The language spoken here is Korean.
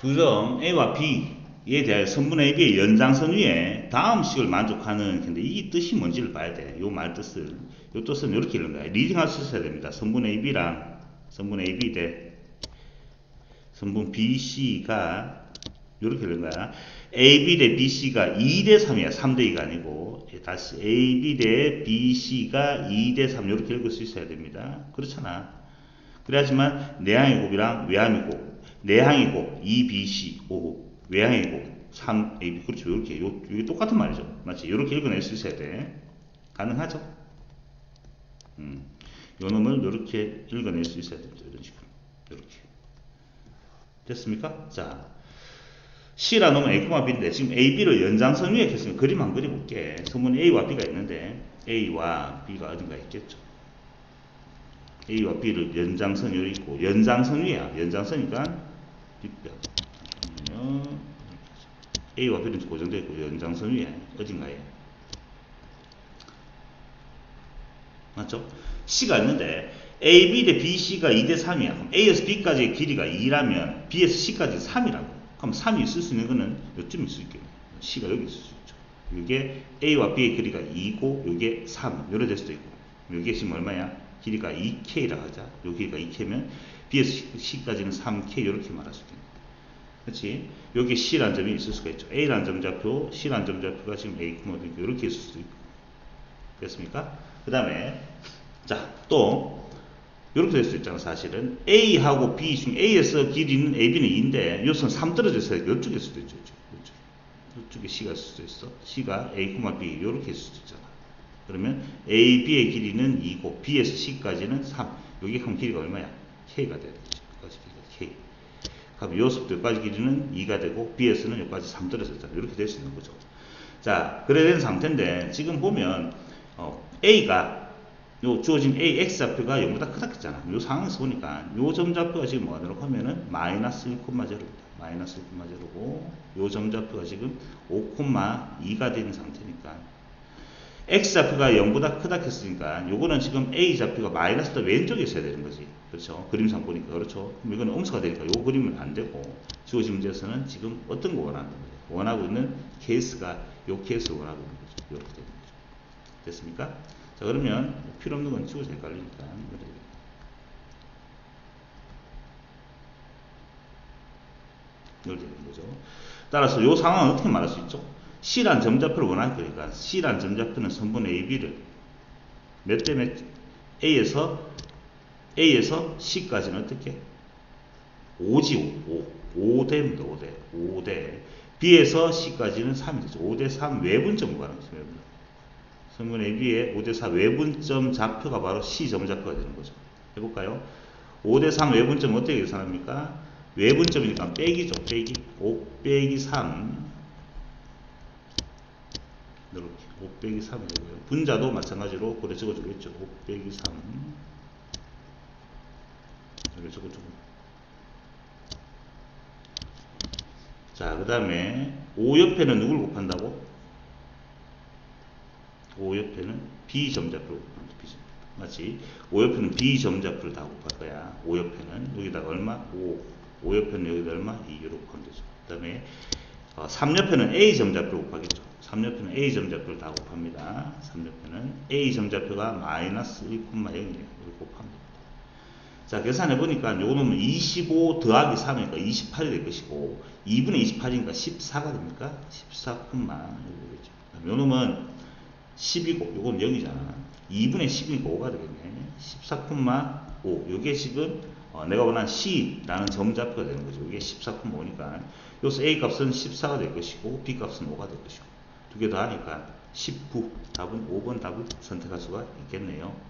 두 점 A와 B에 대하여 선분 A, B의 연장선 위에 다음 식을 만족하는 근데 이 뜻이 뭔지를 봐야 돼. 요 말 뜻을. 요 뜻은 이렇게 읽는 거야. 리딩할 수 있어야 됩니다. 선분 A, B랑 선분 A, B 대 선분 B, C가 이렇게 읽는 거야. A, B 대 B, C가 2대 3이야. 3대 2가 아니고 예, 다시 A, B 대 B, C가 2대 3 이렇게 읽을 수 있어야 됩니다. 그렇잖아. 그래야지만 내항의 곱이랑 외항의 곱, 내항의 곱 2, B, C, 5, 외항의 곱 3, A, B 그렇죠. 이렇게 요, 이게 똑같은 말이죠. 맞지? 이렇게 읽어낼 수 있어야 돼. 가능하죠? 음, 요 놈을 이렇게 읽어낼 수 있어야 됩니다. 이런 식으로. 이렇게. 됐습니까? 자, C라 놈은 A, B인데 지금 A, B를 연장선 위에 했으니까 그림 한 그려볼게. 선문 A와 B가 있는데 A와 B가 어딘가 있겠죠. A와 B를 연장선 여기 있고 연장선 위야. 연장선이니까 A와 B는 고정되어 있고 연장선 위에 어딘가에 맞죠? C가 있는데 A, B 대 B, C가 2대 3이야. 그럼 A에서 B까지의 길이가 2라면 B에서 C까지 3이라고. 그럼 3이 있을 수 있는 거는 요쯤 있을 수 있겠네. C가 여기 있을 수 있죠. 이게 A와 B의 길이가 2고 이게 3. 요래 될 수도 있고. 이게 지금 얼마야? 길이가 2K라 하자. 요 길이가 2K면 B에서 C까지는 3K 이렇게 말할 수 있겠네. 그렇지? 여기 C라는 점이 있을 수가 있죠. A라는 점좌표, C라는 점좌표가 지금 A, 이렇게 있을 수도 있고. 됐습니까? 그 다음에 자, 또 이렇게 될 수 있잖아, 사실은. A하고 B 중 A에서 길이는 AB는 2인데 요선 3 떨어져 있어요. 이쪽일 수도 있죠. 이쪽. 이쪽. 이쪽에 C가 있을 수도 있어. C가 A, B 이렇게 있을 수도 있잖아. 그러면 A, B의 길이는 2고 B에서 C까지는 3. 여기 그럼 길이가 얼마야? K가 되지. 여기까지 그럼 요습도 여기까지 길이는 2가 되고 B에서는 여기까지 3 떨어져 있잖아. 이렇게 될 수 있는 거죠. 자, 그래 된 상태인데 지금 보면 어, A가 요 주어진 A, X좌표가 0보다 크다 했잖아. 요 상황에서 보니까 요 점좌표가 지금 뭐가 되라고 하면은 마이너스 1,0입니다. 마이너스 1,0고 요 점좌표가 지금 5,2가 되는 상태니까 X좌표가 0보다 크다 했으니까 요거는 지금 A좌표가 마이너스 더 왼쪽에 있어야 되는 거지. 그렇죠. 그림상 보니까 그렇죠. 그럼 이거는 음수가 되니까 요 그림은 안 되고 주어진 문제에서는 지금 어떤 거 원하는 거예요. 원하고 있는 케이스가 요 케이스를 원하고 있는 거죠. 이렇게 되는 거죠. 됐습니까? 자, 그러면 필요 없는 건 치워서 헷갈리니까. 이렇게 되는 거죠. 따라서 이 상황은 어떻게 말할 수 있죠? C란 점좌표를 원할 거니까 C란 점좌표는 선분 AB를 몇 대 몇 A에서 A에서 C까지는 어떻게? 5지 5. 5대입니다. 5대. 5대. B에서 C까지는 3이 되죠. 5대 3 외분점 구하는 거죠. 외분점. 선분 AB의 5대 4 외분점 좌표가 바로 C 점좌표가 되는 거죠. 해볼까요? 5대 3 외분점 어떻게 계산합니까? 외분점이니까 빼기죠. 빼기. 5 빼기 3 이렇게 5 빼기 3이 되고요. 분자도 마찬가지로 그래 적어주겠죠. 5 빼기 3 이렇게 적어주고 자, 그 다음에 5 옆에는 누굴 곱한다고? 5 옆에는 B 점좌표를 곱합니다. B 점좌표. 맞지? 5 옆에는 B 점좌표를 다 곱할 거야. 5 옆에는 여기다가 얼마? 5. 5 옆에는 여기다 얼마? 2 이렇게 곱하면 되죠. 그 다음에 어, 3 옆에는 A 점좌표를 곱하겠죠. 3 옆에는 A 점좌표를 다 곱합니다. 3 옆에는 A 점좌표가 마이너스 1,0이에요. 이렇게 곱합니다. 자, 계산해 보니까 요거 는25 더하기 3이니까 28이 될 것이고 2분의 28이니까 14가 됩니까? 14, 되겠죠. 요 놈은 10이고 요건 0이잖아. 2분의 10이니까 5가 되겠네. 14,5. 요게 지금 어, 내가 원하는 C라는 점좌표가 되는 거죠. 이게 14,5니까 여기서 A 값은 14가 될 것이고 B 값은 5가 될 것이고 두개더 하니까 19. 답은 5번 답을 선택할 수가 있겠네요.